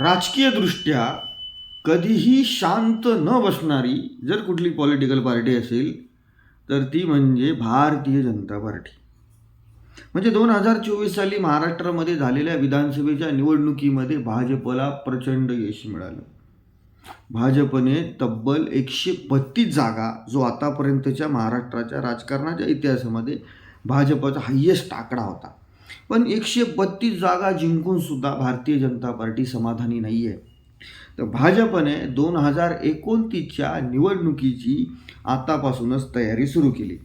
राजकीयदृष्ट्या कधीही शांत न बसणारी जर कुठली पॉलिटिकल पार्टी असेल तर ती म्हणजे भारतीय जनता पार्टी. म्हणजे दोन हजार चोवीस साली महाराष्ट्रामध्ये झालेल्या विधानसभेच्या निवडणुकीमध्ये भाजपला प्रचंड यश मिळालं. भाजपने तब्बल एकशे बत्तीस जागा जो आतापर्यंतच्या महाराष्ट्राच्या राजकारणाच्या इतिहासामध्ये भाजपचा हायेस्ट आकडा होता. पण एकशे बत्तीस जागा जिंकून सुद्धा भारतीय जनता पार्टी समाधानी नाही आहे तर भाजपने दोन हजार एकोणतीसच्या निवडणुकीची आतापासूनच तयारी सुरू केली.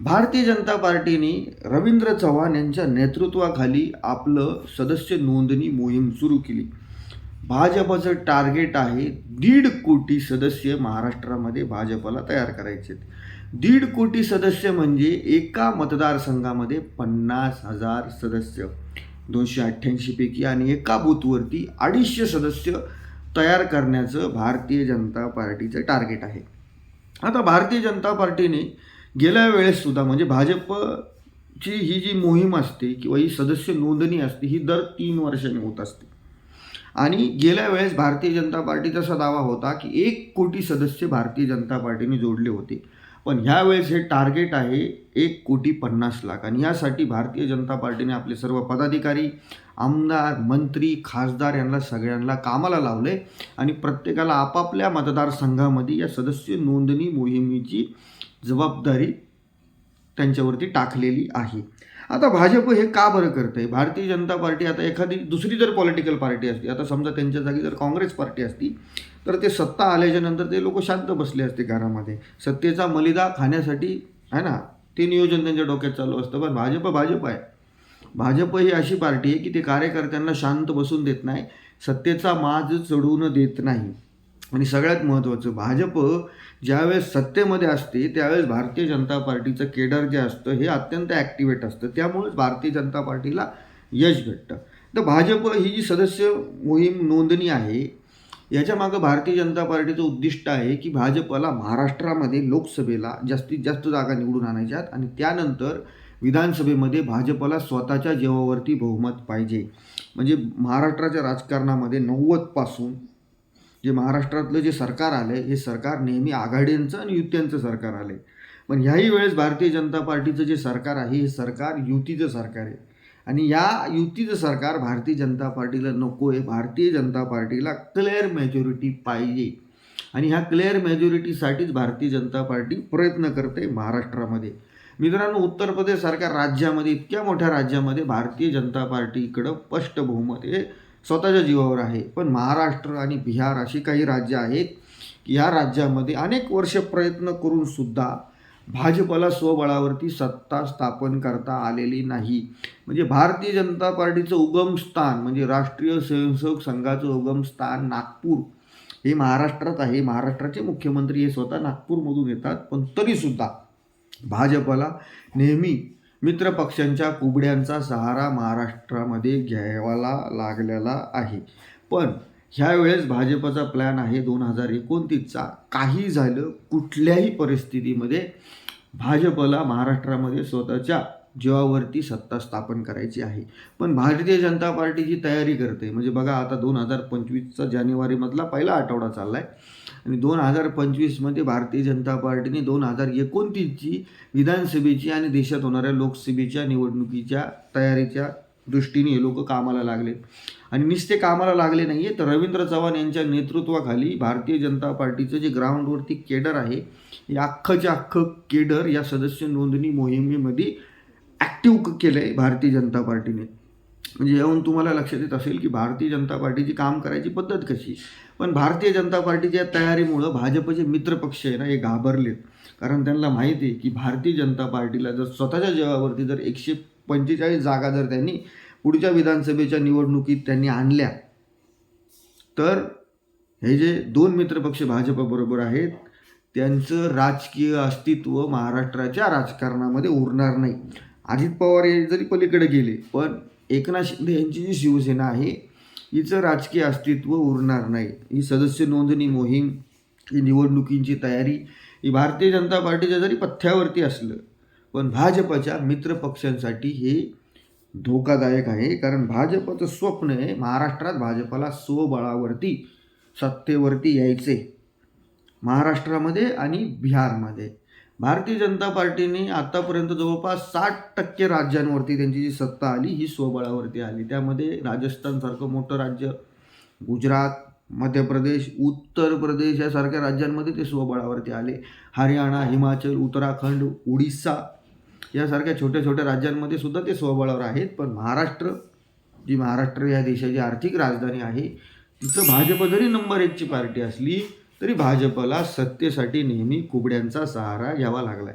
भारतीय जनता पार्टीने रवींद्र चव्हाण यांच्या नेतृत्वाखाली आपलं सदस्य नोंदणी मोहीम सुरू केली. भाजपचं टार्गेट आहे दीड कोटी सदस्य महाराष्ट्रामध्ये भाजपला तयार करायचे आहेत दीड कोटी सदस्य म्हणजे एका मतदारसंघामध्ये पन्नास हजार सदस्य. दोनशे अठ्ठ्याऐंशीपैकी आणि एका बूथवरती अडीचशे सदस्य तयार करण्याचं भारतीय जनता पार्टीचं टार्गेट आहे. आता भारतीय जनता पार्टीने गेल्या वेळेससुद्धा म्हणजे भाजपची ही जी मोहीम असते किंवा ही सदस्य नोंदणी असते ही दर तीन वर्षांनी होत असते. आणि गेल्या वेळेस भारतीय जनता पार्टीचा असा दावा होता की एक कोटी सदस्य भारतीय जनता पार्टीने जोडले होते. पण ह्यावेळेस हे टार्गेट आहे एक कोटी पन्नास लाख. आणि यासाठी भारतीय जनता पार्टीने आपले सर्व पदाधिकारी आमदार मंत्री खासदार यांना सगळ्यांना कामाला लावले आणि प्रत्येकाला आपापल्या मतदारसंघामध्ये या सदस्य नोंदणी मोहिमेची जबाबदारी त्यांच्यावरती टाकलेली आहे. आता भाजप हे का बरं करतं आहे भारतीय जनता पार्टी आता एखादी दुसरी जर पॉलिटिकल पार्टी असती आता समजा त्यांच्या जागी जर काँग्रेस पार्टी असती तर ते सत्ता आल्याच्यानंतर ते लोक शांत बसले असते घरामध्ये. सत्तेचा मलिदा खाण्यासाठी आहे ना ते नियोजन त्यांच्या डोक्यात चालू असतं. पण भाजप भाजप आहे. भाजप ही अशी पार्टी आहे की ते कार्यकर्त्यांना शांत बसून देत नाही सत्तेचा माज चढवून देत नाही. आणि सगळ्यात महत्त्वाचं भाजप ज्यावेळेस सत्तेमध्ये असते त्यावेळेस भारतीय जनता पार्टीचं केडर जे असतं हे अत्यंत ॲक्टिवेट असतं. त्यामुळेच भारतीय जनता पार्टीला यश भेटतं. तर भाजप ही जी सदस्य मोहीम नोंदणी आहे याच्यामागं भारतीय जनता पार्टीचं उद्दिष्ट आहे की भाजपला महाराष्ट्रामध्ये लोकसभेला जास्तीत जास्त जागा निवडून आणायच्यात आणि त्यानंतर विधानसभेमध्ये भाजपला स्वतःच्या जीवावरती बहुमत पाहिजे. म्हणजे महाराष्ट्राच्या राजकारणामध्ये नव्वदपासून जे महाराष्ट्रातलं जे सरकार आलं आहे हे सरकार नेहमी आघाड्यांचं आणि युत्यांचं सरकार आलं आहे पण ह्याही वेळेस भारतीय जनता पार्टीचं जे सरकार आहे हे सरकार युतीचं सरकार आहे. आणि या युतीचं सरकार भारतीय जनता पार्टीला नको आहे भारतीय जनता पार्टीला क्लेअर मेजॉरिटी पाहिजे. आणि ह्या क्लेअर मेजॉरिटीसाठीच भारतीय जनता पार्टी प्रयत्न करते महाराष्ट्रामध्ये. मित्रांनो उत्तर प्रदेशसारख्या राज्यामध्ये इतक्या मोठ्या राज्यामध्ये भारतीय जनता पार्टीकडं स्पष्ट बहुमत हे स्वतःच्या जीवावर आहे. पण महाराष्ट्र आणि बिहार अशी काही राज्य आहेत की या राज्यामध्ये अनेक वर्ष प्रयत्न करून सुद्धा भाजपला स्वबळावरती सत्ता स्थापन करता आलेली नाही. म्हणजे भारतीय जनता पार्टीचं उगमस्थान म्हणजे राष्ट्रीय स्वयंसेवक संघाचं उगमस्थान नागपूर हे महाराष्ट्रात आहे. महाराष्ट्राचे मुख्यमंत्री हे स्वतः नागपूरमधून येतात पण तरीसुद्धा भाजपला नेहमी मित्रपक्षांच्या कुबड्यांचा सहारा महाराष्ट्रामध्ये घ्यावाला लागलेला आहे. पण ह्यावेळेस भाजपचा प्लॅन आहे दोन हजार एकोणतीसचा. काही झालं कुठल्याही परिस्थितीमध्ये भाजपला महाराष्ट्रामध्ये स्वतःच्या जीवावरती सत्ता स्थापन करायची आहे. पण भारतीय जनता पार्टीची तयारी करते. म्हणजे बघा आता दोन हजार पंचवीसचा जानेवारीमधला पहिला आठवडा चालला आहे आणि दोन हजार पंचवीसमध्ये भारतीय जनता पार्टीने दोन हजार एकोणतीसची विधानसभेची आणि देशात होणाऱ्या लोकसभेच्या निवडणुकीच्या तयारीच्या दृष्टीने हे लोक कामाला लागले. आणि नुसते कामाला लागले नाही आहे तर रवींद्र चव्हाण यांच्या नेतृत्वाखाली भारतीय जनता पार्टीचं जे ग्राउंडवरती केडर आहे हे अख्खंच्या अख्खं केडर या सदस्य नोंदणी मोहिमेमध्ये ॲक्टिव्ह केलं आहे भारतीय जनता पार्टीने. म्हणजे येऊन तुम्हाला लक्षात येत असेल की भारतीय जनता पार्टीची काम करायची पद्धत कशी? पण भारतीय जनता पार्टीच्या तयारीमुळं भाजपचे मित्रपक्ष आहे ना हे घाबरलेत. कारण त्यांना माहिती आहे की भारतीय जनता पार्टीला जर स्वतःच्या जेवावरती जर एकशे पंचेचाळीस जागा जर त्यांनी पुढच्या विधानसभेच्या निवडणुकीत त्यांनी आणल्या तर हे जे दोन मित्रपक्ष भाजपबरोबर आहेत त्यांचं राजकीय अस्तित्व महाराष्ट्राच्या राजकारणामध्ये उरणार नाही. अजित पवार हे जरी पलीकडे गेले पण एकनाथ शिंदे यांची जी शिवसेना आहे हिचं राजकीय अस्तित्व उरणार नाही. ही सदस्य नोंदणी मोहीम ही निवडणुकींची तयारी ही भारतीय जनता पार्टीच्या जरी पथ्यावरती असलं पण भाजपच्या मित्रपक्षांसाठी हे धोकादायक आहे. कारण भाजपचं स्वप्न आहे महाराष्ट्रात भाजपला स्वबळावरती सत्तेवरती यायचे महाराष्ट्रामध्ये आणि बिहारमध्ये. भारतीय जनता पार्टीने आतापर्यंत जवळपास साठ टक्के राज्यांवरती त्यांची जी सत्ता आली ही स्वबळावरती आली. त्यामध्ये राजस्थानसारखं मोठं राज्य गुजरात मध्य प्रदेश उत्तर प्रदेश यासारख्या राज्यांमध्ये ते स्वबळावरती आले. हरियाणा हिमाचल उत्तराखंड उडिसा यासारख्या छोट्या छोट्या राज्यांमध्ये सुद्धा ते स्वबळावर आहेत. पण महाराष्ट्र जी महाराष्ट्र या देशाची आर्थिक राजधानी आहे तिथं भाजप जरी नंबर एकची पार्टी असली तरी भाजपला सत्तेसाठी नेहमी कुबड्यांचा सहारा घ्यावा लागलाय.